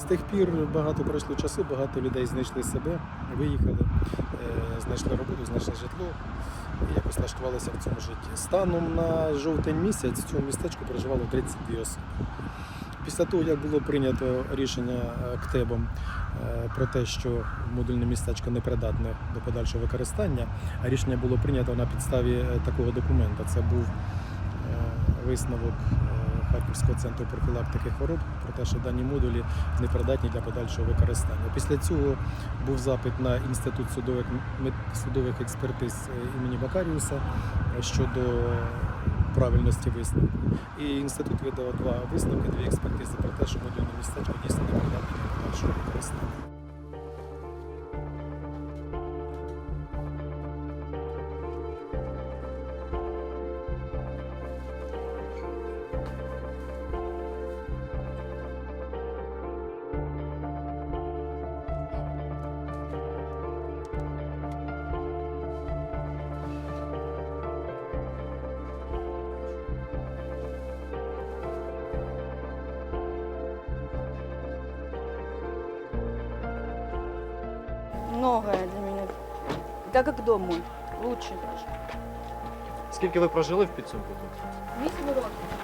тих пір багато пройшло часу, багато людей знайшли себе, виїхали, е, знайшли роботу, знайшли житло якось влаштувалися в цьому житті. Станом на жовтень місяць в цьому містечку проживало 32 особи. Після того, як було прийнято рішення е, КТЕБом е, про те, що модульне містечко непридатне до подальшого використання, а рішення було прийнято на підставі такого документа. Це був висновок Харківського центру профілактики хвороб про те, що дані модулі непридатні для подальшого використання. Після цього був запит на інститут судових судових експертиз е, імені Бакаріуса е, щодо правильності висновку. І інститут видав два висновки, дві експертизи про те, що модульне містечко дійсно непридатне для подальшого використання. Многое для меня. Так как дом мой. Лучше даже. Скільки ви прожили в підсумку тут? Вісім років.